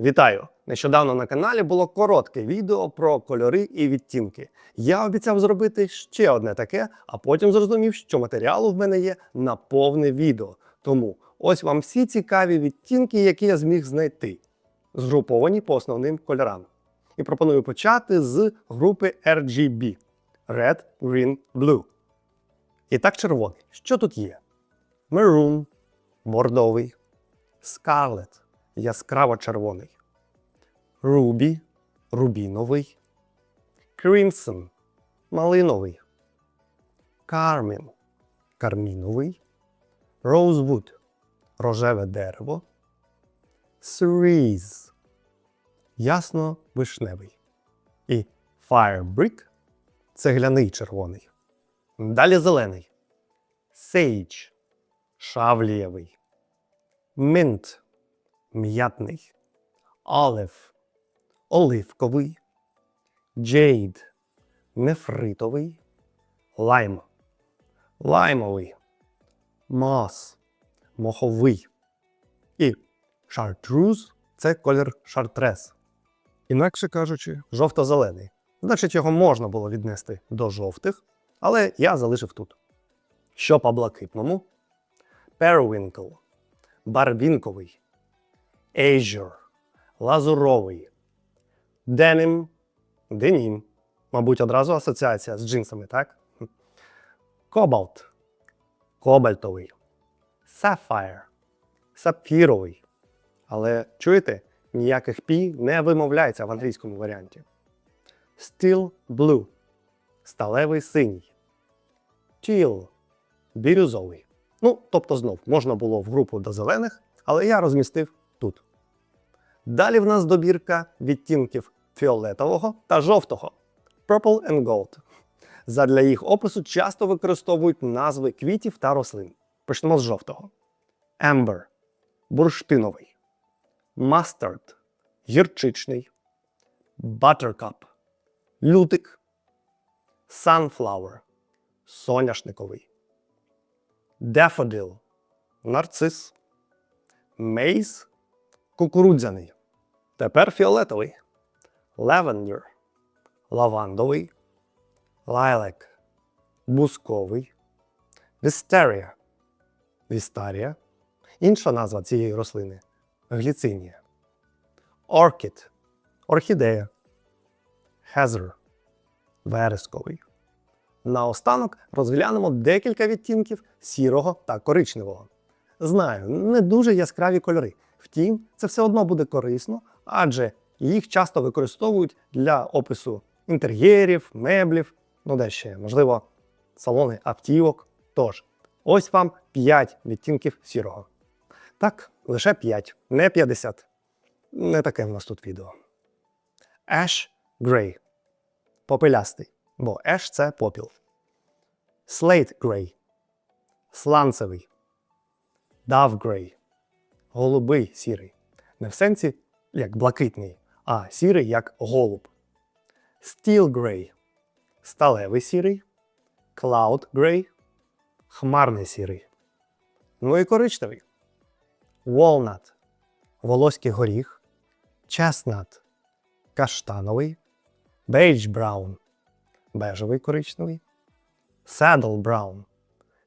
Вітаю! Нещодавно на каналі було коротке відео про кольори і відтінки. Я обіцяв зробити ще одне таке, а потім зрозумів, що матеріалу в мене є на повне відео. Тому ось вам всі цікаві відтінки, які я зміг знайти, згруповані по основним кольорам. І пропоную почати з групи RGB Red, Green, Blue. І так, червоний. Що тут є? Maroon, бордовий, Scarlet, яскраво червоний, Ruby, рубіновий, Crimson, малиновий, Carmine, карміновий, Rosewood, рожеве дерево, Cerise, ясно вишневий. І Firebrick цегляний червоний. Далі зелений. Sage шавлієвий. Mint м'ятний. Olive оливковий. Jade нефритовий. Lime лаймовий. Moss моховий. І Chartreuse – це колір шартрез. Інакше кажучи, жовто-зелений. Значить, його можна було віднести до жовтих, але я залишив тут. Що по блакитному? Periwinkle, барвінковий, Azure, лазуровий, Denim, денім. Мабуть, одразу асоціація з джинсами, так? Cobalt, кобальтовий, Sapphire, сапфіровий. Але чуєте, ніяких пі не вимовляється в англійському варіанті. Steel Blue, сталевий синій. Teal, бірюзовий. Ну, тобто знов можна було в групу до зелених, але я розмістив тут. Далі в нас добірка відтінків фіолетового та жовтого Purple and Gold. Задля їх опису часто використовують назви квітів та рослин. Почнемо з жовтого: Amber бурштиновий, Mustard гірчичний, Buttercup лютик, Sunflower соняшниковий. Daffodil – нарцис. Мейз – кукурудзяний. Тепер фіолетовий. Lavender – лавандовий. Lilac – бусковий. Wisteria – вістарія. Інша назва цієї рослини гліцинія. Orchid – орхідея. Heather – вересковий. Наостанок розглянемо декілька відтінків сірого та коричневого. Знаю, не дуже яскраві кольори. Втім, це все одно буде корисно, адже їх часто використовують для опису інтер'єрів, меблів, ну де ще, можливо, салони автівок. Тож, ось вам 5 відтінків сірого. Так, лише 5, не 50. Не таке в нас тут відео. Ash Grey. Попелястий, бо Ash – це попіл. Slate Grey. Сланцевий. Dove Grey. Голубий сірий. Не в сенсі як блакитний, а сірий як голуб. Steel Grey. Сталевий сірий. Cloud Grey. Хмарний сірий. Ну і коричневий. Walnut. Волоський горіх. Chestnut. Каштановий. Beige Brown. Бежевий коричневий. Saddle Brown.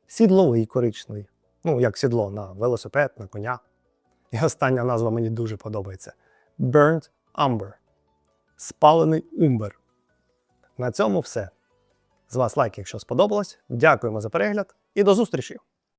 Сідловий коричневий. Ну, як сідло на велосипед, на коня. І остання назва мені дуже подобається: Burnt Umber. Спалений умбер. На цьому все. З вас лайк, якщо сподобалось. Дякуємо за перегляд і до зустрічі!